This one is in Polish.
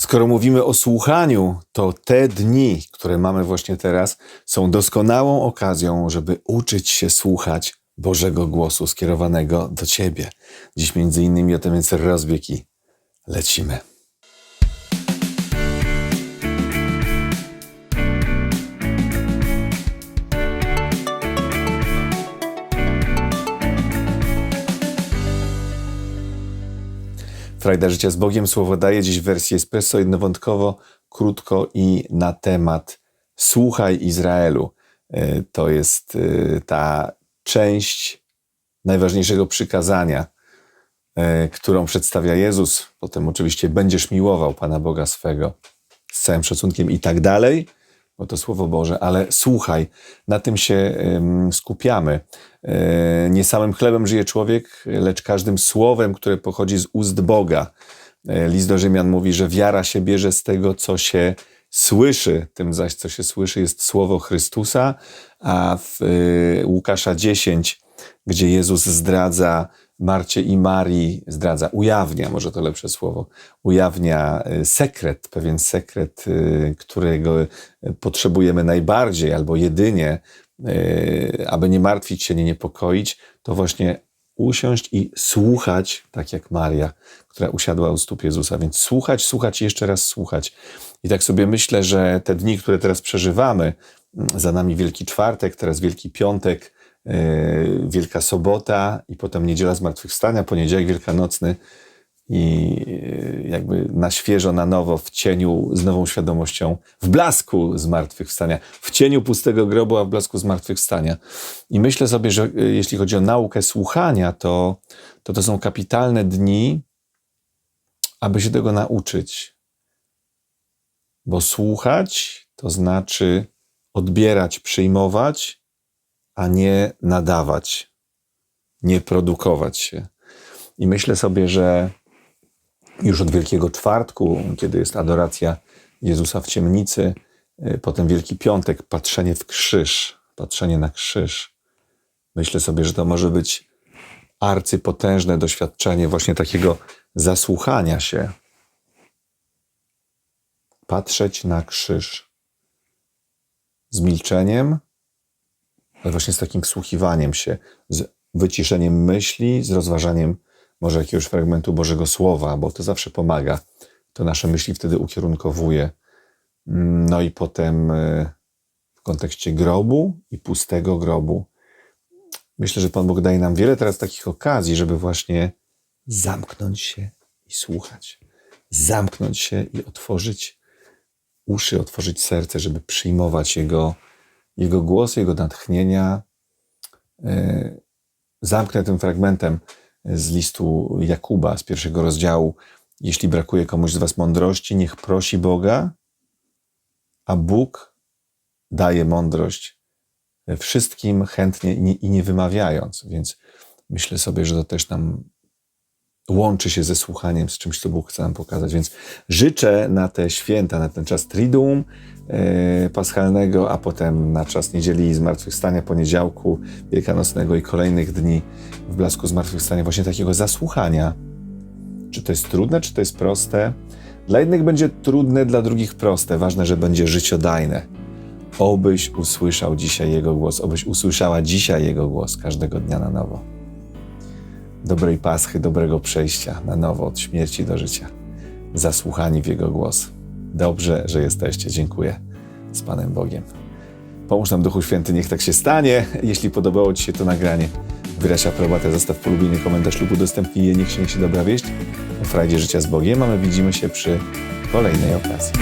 Skoro mówimy o słuchaniu, to te dni, które mamy właśnie teraz, są doskonałą okazją, żeby uczyć się słuchać Bożego głosu skierowanego do Ciebie. Dziś między innymi o tym więc rozbieg i lecimy. Frajda Życia z Bogiem słowo daje dziś w wersji espresso jednowątkowo, krótko i na temat Słuchaj Izraelu. E, To jest e, ta część najważniejszego przykazania, e, którą przedstawia Jezus. Potem oczywiście będziesz miłował Pana Boga swego z całym szacunkiem i tak dalej, bo to Słowo Boże, ale słuchaj, na tym się skupiamy. E, Nie samym chlebem żyje człowiek, lecz każdym słowem, które pochodzi z ust Boga. E, List do Rzymian mówi, że wiara się bierze z tego, co się słyszy, tym zaś, co się słyszy, jest słowo Chrystusa, a w e, Łukasza 10, gdzie Jezus zdradza Marcie i Marii, zdradza, ujawnia, może to lepsze słowo, ujawnia e, sekret, pewien sekret, e, którego potrzebujemy najbardziej albo jedynie, e, aby nie martwić się, nie niepokoić, to właśnie usiąść i słuchać, tak jak Maria, która usiadła u stóp Jezusa. Więc słuchać, słuchać i jeszcze raz słuchać. I tak sobie myślę, że te dni, które teraz przeżywamy, za nami Wielki Czwartek, teraz Wielki Piątek, Wielka Sobota i potem Niedziela Zmartwychwstania, poniedziałek Wielkanocny i e, jakby na świeżo, na nowo, w cieniu, z nową świadomością, w blasku zmartwychwstania, w cieniu pustego grobu, a w blasku zmartwychwstania. I myślę sobie, że e, jeśli chodzi o naukę słuchania, to to, to są kapitalne dni, aby się tego nauczyć. Bo słuchać to znaczy odbierać, przyjmować, a nie nadawać, nie produkować się. I myślę sobie, że już od Wielkiego Czwartku, kiedy jest adoracja Jezusa w ciemnicy, y, potem Wielki Piątek, patrzenie w krzyż, patrzenie na krzyż. Myślę sobie, że to może być arcypotężne doświadczenie właśnie takiego zasłuchania się. Patrzeć na krzyż z milczeniem, ale właśnie z takim wsłuchiwaniem się, z wyciszeniem myśli, z rozważaniem może jakiegoś fragmentu Bożego Słowa, bo to zawsze pomaga. To nasze myśli wtedy ukierunkowuje. No i potem y, w kontekście grobu i pustego grobu. Myślę, że Pan Bóg daje nam wiele teraz takich okazji, żeby właśnie zamknąć się i słuchać. Zamknąć się i otworzyć uszy, otworzyć serce, żeby przyjmować Jego, Jego głos, Jego natchnienia. Y, Zamknę tym fragmentem z listu Jakuba z pierwszego rozdziału. Jeśli brakuje komuś z Was mądrości, niech prosi Boga, a Bóg daje mądrość wszystkim chętnie i nie, i nie wymawiając. Więc myślę sobie, że to też nam łączy się ze słuchaniem, z czymś, co Bóg chce nam pokazać. Więc życzę na te święta, na ten czas Triduum e, paschalnego, a potem na czas niedzieli zmartwychwstania, poniedziałku wielkanocnego i kolejnych dni w blasku zmartwychwstania, właśnie takiego zasłuchania. Czy to jest trudne, czy to jest proste? Dla jednych będzie trudne, dla drugich proste. Ważne, że będzie życiodajne. Obyś usłyszał dzisiaj Jego głos, obyś usłyszała dzisiaj Jego głos każdego dnia na nowo dobrej paschy, dobrego przejścia na nowo od śmierci do życia. Zasłuchani w Jego głos. Dobrze, że jesteście. Dziękuję z Panem Bogiem. Pomóż nam Duchu Święty, niech tak się stanie. Jeśli podobało Ci się to nagranie, wyraź aprobatę, zostaw polubienie, komentarz lub udostępnij je, niech się niesie dobra wieść o frajdzie życia z Bogiem, a my widzimy się przy kolejnej okazji.